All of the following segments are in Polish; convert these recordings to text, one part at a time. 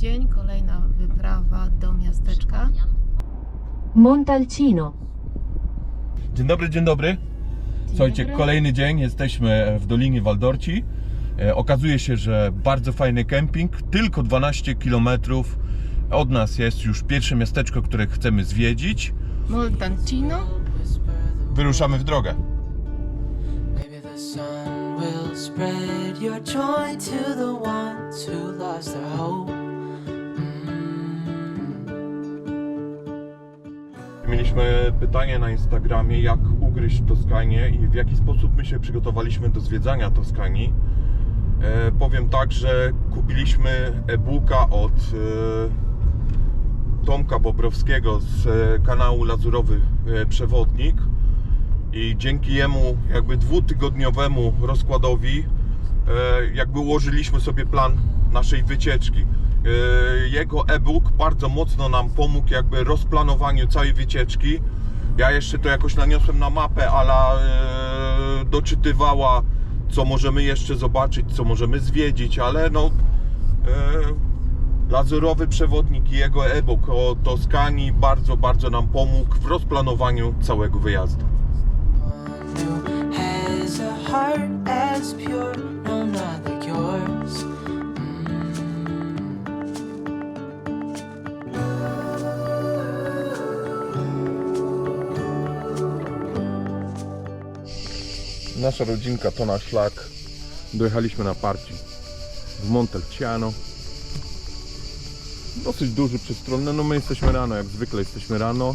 dzień, kolejna wyprawa do miasteczka. Montalcino. Dzień dobry, dzień dobry. Słuchajcie, dobry. kolejny dzień, jesteśmy w Dolinie Waldorci. E, okazuje się, że bardzo fajny kemping, tylko 12 km od nas jest już pierwsze miasteczko, które chcemy zwiedzić. Montalcino. Wyruszamy w drogę. Spread your joy to the ones who lost their hope. Mieliśmy pytanie na Instagramie, jak ugryźć Toskanię i w jaki sposób my się przygotowaliśmy do zwiedzania Toskanii. E, powiem tak, że kupiliśmy e-booka od e, Tomka Bobrowskiego z e, kanału Lazurowy e, Przewodnik i dzięki jemu jakby dwutygodniowemu rozkładowi e, jakby ułożyliśmy sobie plan naszej wycieczki. E, Jego e-book bardzo mocno nam pomógł jakby rozplanowaniu całej wycieczki. Ja jeszcze to jakoś naniosłem na mapę, ale e, doczytywała co możemy jeszcze zobaczyć, co możemy zwiedzić, ale no e, Lazurowy Przewodnik i jego e-book o Toskanii bardzo, bardzo nam pomógł w rozplanowaniu całego wyjazdu. Has a heart as pure, no, not like yours. Nasza rodzinka to nasz szlak. Dojechaliśmy na parci w Montalciano. Dosyć duży, przestronny. No my jesteśmy rano, jak zwykle jesteśmy rano.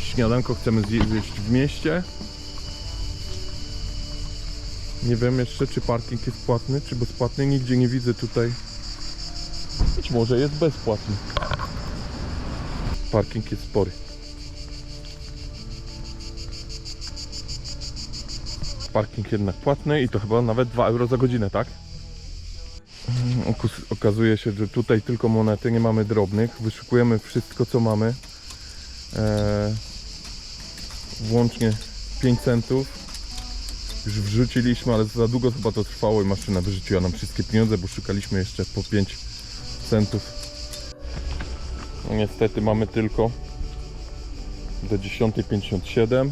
Śniadanko chcemy zje- zjeść w mieście. Nie wiem jeszcze, czy parking jest płatny, czy bezpłatny. Nigdzie nie widzę tutaj. Być może jest bezpłatny. Parking jest spory. Parking jednak płatny i to chyba nawet 2 euro za godzinę, tak? Mm, Okazuje się, że tutaj tylko monety, nie mamy drobnych. Wyszukujemy wszystko, co mamy. Eee, włącznie 5 centów. Już wrzuciliśmy, ale za długo chyba to trwało i maszyna wyrzuciła nam wszystkie pieniądze, bo szukaliśmy jeszcze po 5 centów. No niestety mamy tylko do 10.57.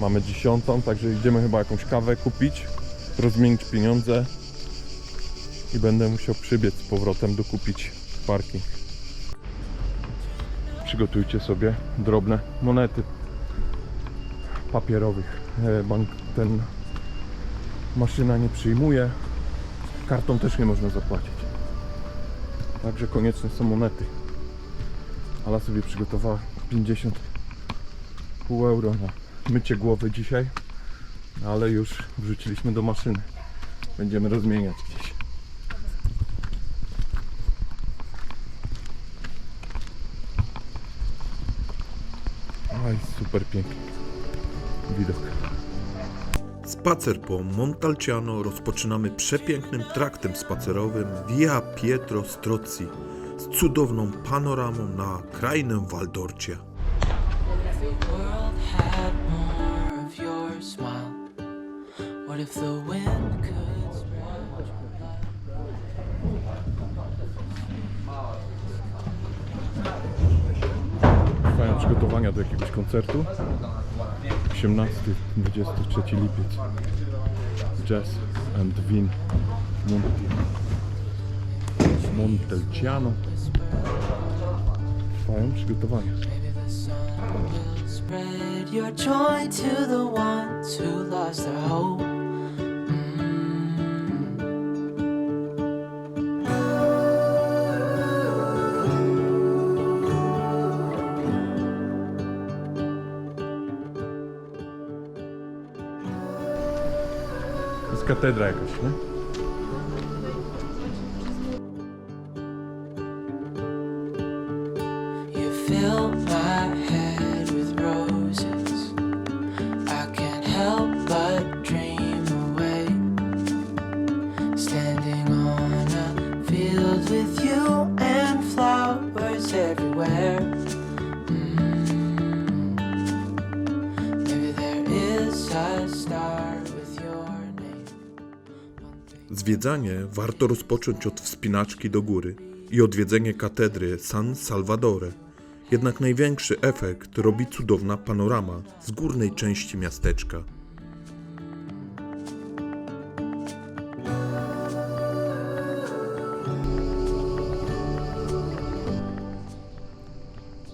Mamy dziesiątą, także idziemy chyba jakąś kawę kupić, rozmienić pieniądze i będę musiał przybiec z powrotem dokupić parking. Przygotujcie sobie drobne monety papierowych. E, Bank ten maszyna nie przyjmuje, kartą też nie można zapłacić. Także konieczne są monety. Ale sobie przygotowała 50 pół euro na mycie głowy dzisiaj, ale już wrzuciliśmy do maszyny. Będziemy rozmieniać gdzieś. Aj, super piękny widok. Spacer po Montalciano rozpoczynamy przepięknym traktem spacerowym Via Pietro Strozzi z cudowną panoramą na krainę Waldorcia. The world had more of your smile? What if the wind could spread? Trwają przygotowania do jakiegoś koncertu. 18-23 lipiec. Jazz and Win. Montelciano. Trwają przygotowania. Spread your joy to the ones who lost their hope. To jest katedra Zwiedzanie warto rozpocząć od wspinaczki do góry. i odwiedzenie katedry San Salvadore. Jednak największy efekt robi cudowna panorama z górnej części miasteczka.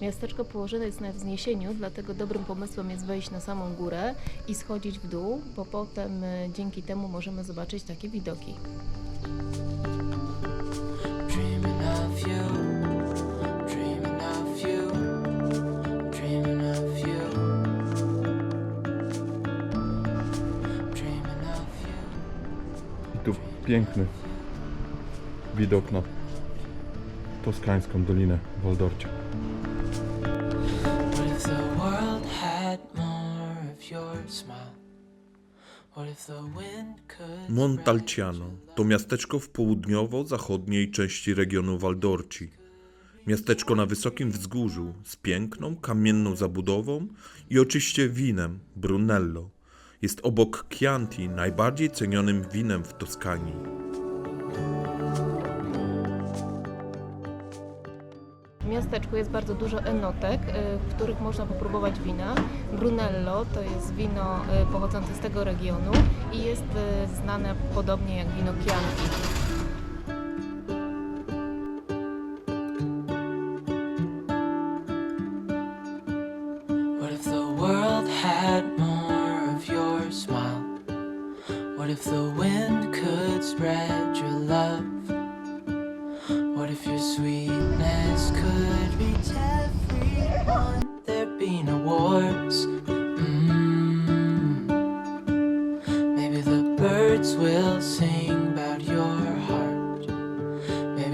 Miasteczko położone jest na wzniesieniu, dlatego dobrym pomysłem jest wejść na samą górę i schodzić w dół, bo potem y, dzięki temu możemy zobaczyć takie widoki. Tu piękny widok na toskańską Dolinę Waldorcia. What Montalciano to miasteczko w południowo-zachodniej części regionu Waldorci. Miasteczko na wysokim wzgórzu z piękną kamienną zabudową i oczywiście winem Brunello. Jest obok Chianti najbardziej cenionym winem w Toskanii. Miasteczku jest bardzo dużo enotek, y, w których można popróbować wina. Brunello to jest wino y, pochodzące z tego regionu i jest y, znane podobnie jak wino Chianti.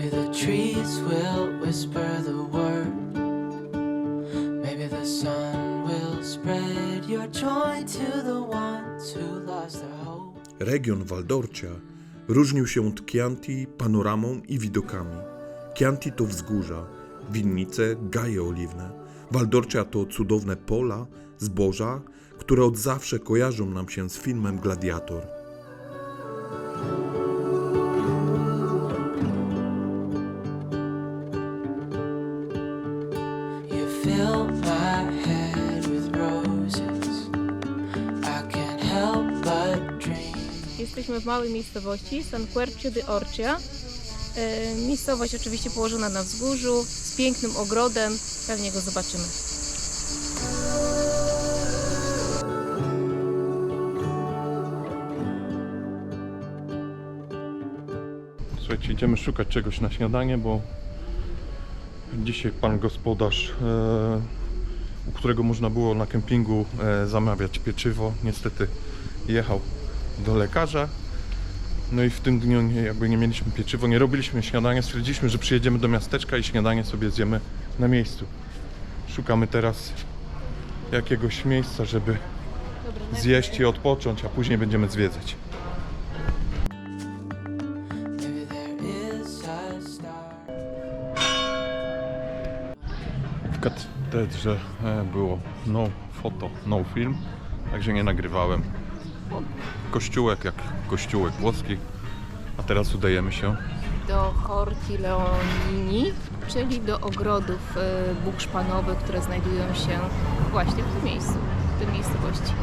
Maybe the trees will whisper the word. Maybe the sun will spread your joy to the ones who lost their hope. Region Waldorcia różnił się od Chianti panoramą i widokami. Chianti to wzgórza, winnice, gaje oliwne. Waldorcia to cudowne pola, zboża, które od zawsze kojarzą nam się z filmem Gladiator. Jesteśmy w małej miejscowości San Quercio de Orcia. E, Miejscowość oczywiście położona na wzgórzu, z pięknym ogrodem. Pewnie go zobaczymy. Słuchajcie, idziemy szukać czegoś na śniadanie, bo dzisiaj pan gospodarz, e, u którego można było na kempingu e, zamawiać pieczywo, niestety jechał do lekarza. No i w tym dniu nie, jakby nie mieliśmy pieczywo, nie robiliśmy śniadania, stwierdziliśmy, że przyjedziemy do miasteczka i śniadanie sobie zjemy na miejscu. Szukamy teraz jakiegoś miejsca, żeby zjeść i odpocząć, a później będziemy zwiedzać. W katedrze e, było no foto, no film, także nie nagrywałem. Kościółek jak kościółek włoski, a teraz udajemy się. do Horti Leonini, czyli do ogrodów e, bukszpanowych, które znajdują się właśnie w tym miejscu, w tej miejscowości.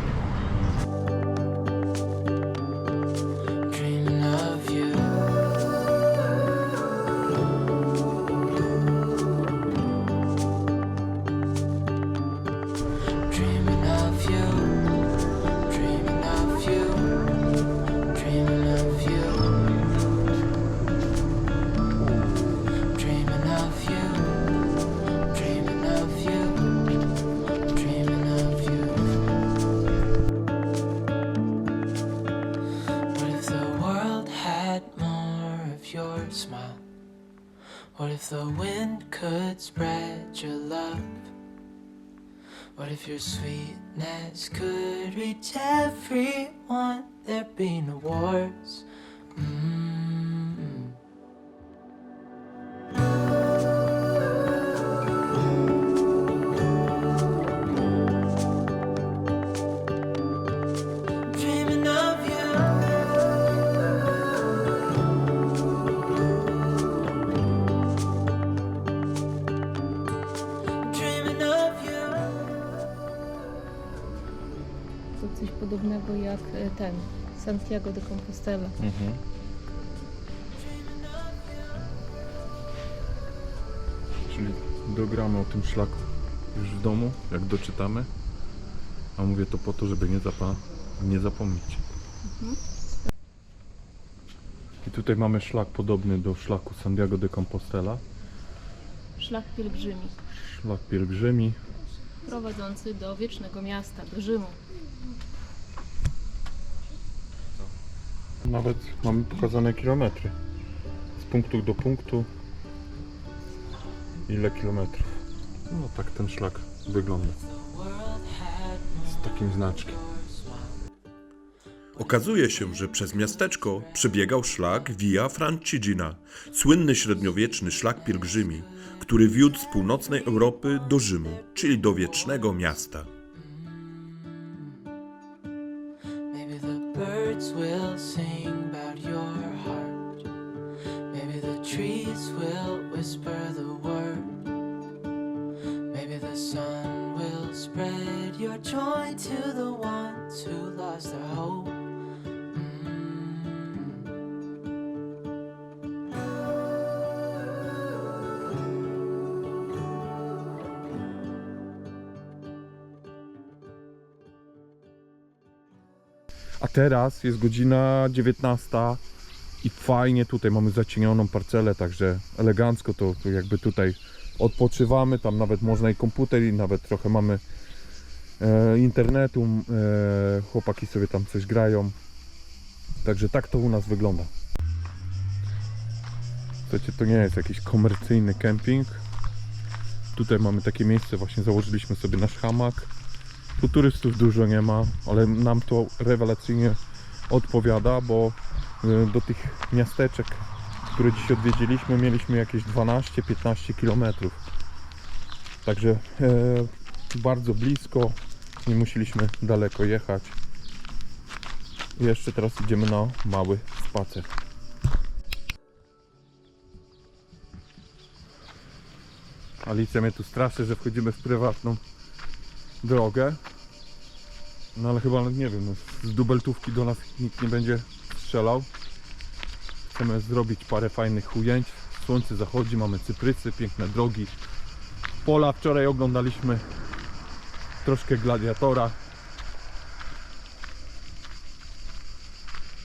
What if the wind could spread your love? What if your sweetness could reach everyone? There'd be no wars. Mm. Ten Santiago de Compostela. Mhm. Czyli dogramy o tym szlaku już w domu, jak doczytamy. A mówię to po to, żeby nie, zapa- nie zapomnieć. I tutaj mamy szlak podobny do szlaku Santiago de Compostela. Szlak pielgrzymi, Szlak pielgrzymi. prowadzący do wiecznego miasta, do Rzymu. Nawet mamy pokazane kilometry. Z punktu do punktu. Ile kilometrów. No tak ten szlak wygląda. Z takim znaczkiem. Okazuje się, że przez miasteczko przebiegał szlak Via Francigena, słynny średniowieczny szlak pielgrzymi, który wiódł z północnej Europy do Rzymu, czyli do wiecznego miasta. Will whisper the word. Maybe the sun will spread your joy to the ones who lost their hope. A teraz jest godzina 19 i fajnie tutaj mamy zacienioną parcelę, także elegancko to, to jakby tutaj odpoczywamy, tam nawet można i komputer i nawet trochę mamy e, internetu, e, chłopaki sobie tam coś grają. Także tak to u nas wygląda. Słuchajcie, to nie jest jakiś komercyjny kemping. Tutaj mamy takie miejsce, właśnie założyliśmy sobie nasz hamak. Tu turystów dużo nie ma, ale nam to rewelacyjnie odpowiada, bo do tych miasteczek, które dziś odwiedziliśmy, mieliśmy jakieś 12-15 km. Także e, bardzo blisko, nie musieliśmy daleko jechać. Jeszcze teraz idziemy na mały spacer. Alicja mnie tu straszy, że wchodzimy w prywatną drogę. No ale chyba, nie wiem, no, z dubeltówki do nas nikt nie będzie strzelał. Chcemy zrobić parę fajnych ujęć. Słońce zachodzi, mamy cyprysy, piękne drogi. Pola wczoraj oglądaliśmy troszkę gladiatora.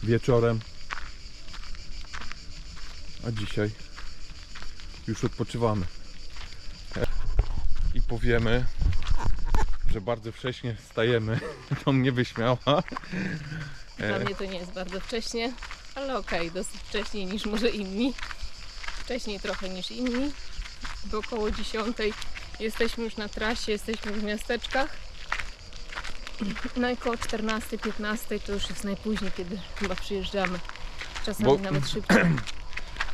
Wieczorem. A dzisiaj już odpoczywamy. I powiemy, że bardzo wcześnie wstajemy. To mnie wyśmiała. Dla E. mnie to nie jest bardzo wcześnie, ale okej, dosyć wcześniej niż może inni. Wcześniej trochę niż inni. Bo około 10 jesteśmy już na trasie, jesteśmy w miasteczkach. No i około 14-15 to już jest najpóźniej, kiedy chyba przyjeżdżamy. Czasami Bo- nawet szybciej.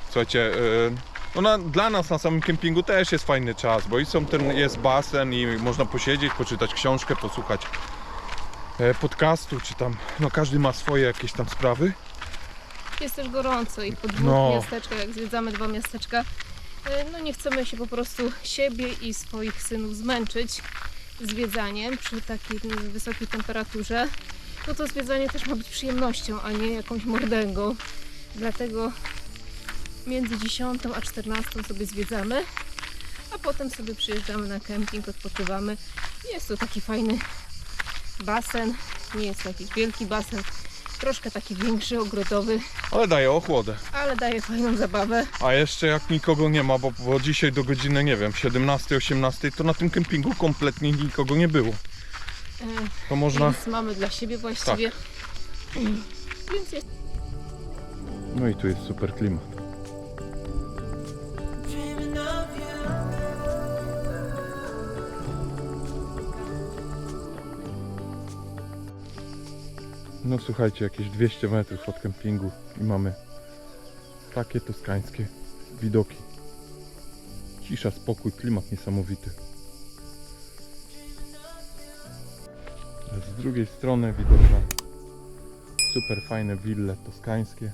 Słuchajcie, e, no na, dla nas na samym kempingu też jest fajny czas, bo i są ten, jest basen i można posiedzieć, poczytać książkę, posłuchać podcastu, czy tam, no każdy ma swoje jakieś tam sprawy. Jest też gorąco i po dwóch No. miasteczkach, jak zwiedzamy dwa miasteczka, e, no nie chcemy się po prostu siebie i swoich synów zmęczyć zwiedzaniem przy takiej wysokiej temperaturze. No to zwiedzanie też ma być przyjemnością, a nie jakąś mordęgą. Dlatego między 10 a 14 sobie zwiedzamy, a potem sobie przyjeżdżamy na kemping, odpoczywamy. Jest to taki fajny basen, nie jest to jakiś wielki basen, troszkę taki większy, ogrodowy, Ale daje ochłodę. ale daje fajną zabawę. A jeszcze jak nikogo nie ma, bo, bo dzisiaj do godziny, nie wiem, 17-18, to na tym kempingu kompletnie nikogo nie było. E, To można... Więc mamy dla siebie właściwie. Więc jest No i tu jest super klimat. No słuchajcie, jakieś 200 metrów od kempingu i mamy takie toskańskie widoki. Cisza, spokój, klimat niesamowity. Z drugiej strony widok na super fajne wille toskańskie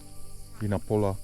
i na pola